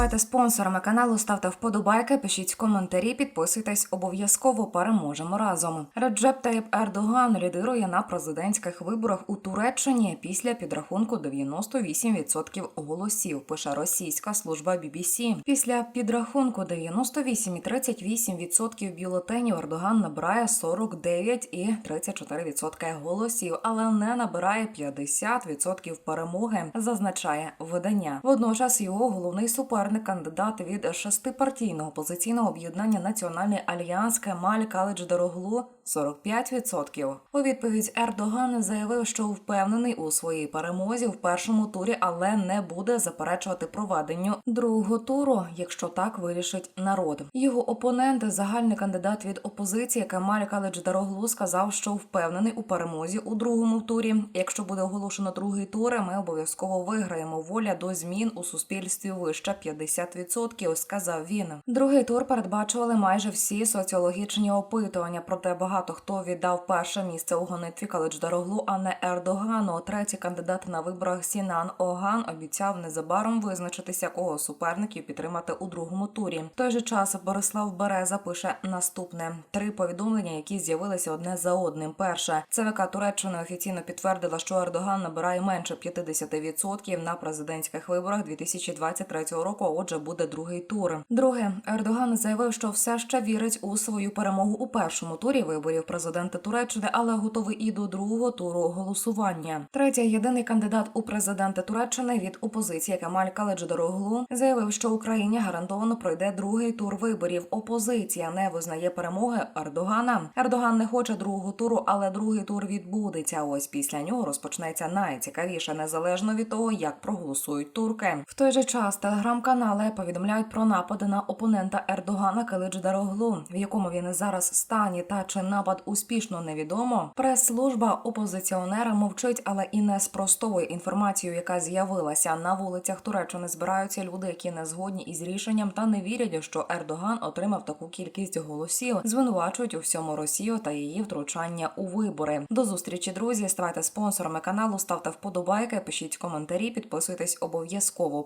ставайте спонсорами каналу, ставте вподобайки, пишіть коментарі, підписуйтесь обов'язково. Переможемо разом. Реджеп Таїп Ердоган лідирує на президентських виборах у Туреччині після підрахунку 98% голосів. Пише російська служба BBC. Після підрахунку 98 і 38% бюлетенів Ердоган набирає 49 і 34% голосів, але не набирає 50% перемоги, зазначає видання. Водночас його головний суперник, кандидат від шестипартійного опозиційного об'єднання Національний альянс Кемаль Калидж Дороглу 45%. У відповідь Ердоган заявив, що впевнений у своїй перемозі в першому турі, але не буде заперечувати проведенню другого туру, якщо так вирішить народ. Його опонент, загальний кандидат від опозиції Кемаль Калидж Дороглу, сказав, що впевнений у перемозі у другому турі. Якщо буде оголошено другий тур, ми обов'язково виграємо. Воля до змін у суспільстві вища 50%, сказав він. Другий тур передбачували майже всі соціологічні опитування. Проте багато хто віддав перше місце у гонитві Калидж Дороглу, а не Ердогану. Третій кандидат на виборах Сінан Оган обіцяв незабаром визначитися, кого суперників підтримати у другому турі. В той же час Борислав Береза пише наступне: три повідомлення, які з'явилися одне за одним. Перше ЦВК Туреччини офіційно підтвердила, що Ердоган набирає менше 50% на президентських виборах 2023 року. а Отже, буде другий тур. Друге, Ердоган заявив, що все ще вірить у свою перемогу у першому турі виборів президента Туреччини, але готовий і до другого туру голосування. Третє, єдиний кандидат у президенти Туреччини від опозиції Кемаль Каледждороглу заявив, що Україні гарантовано пройде другий тур виборів. Опозиція не визнає перемоги Ердогана. Ердоган не хоче другого туру, але другий тур відбудеться. Ось після нього розпочнеться найцікавіше, незалежно від того, як проголосують турки. В той же час телеграм-канали повідомляють про напади на опонента Ердогана Калидждароглу, в якому він зараз стані, та чи напад успішно невідомо. Прес-служба опозиціонера мовчить, але і не спростовує інформацію, яка з'явилася на вулицях Туреччини. Збираються люди, які не згодні із рішенням та не вірять, що Ердоган отримав таку кількість голосів. Звинувачують у всьому Росію та її втручання у вибори. До зустрічі, друзі. Ставайте спонсорами каналу, ставте вподобайки, пишіть коментарі, підписуйтесь обов'язково.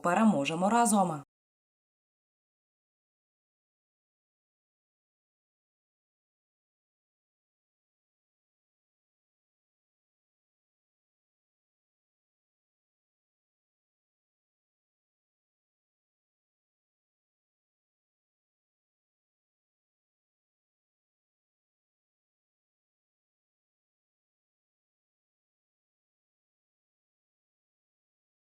Переможемо разом.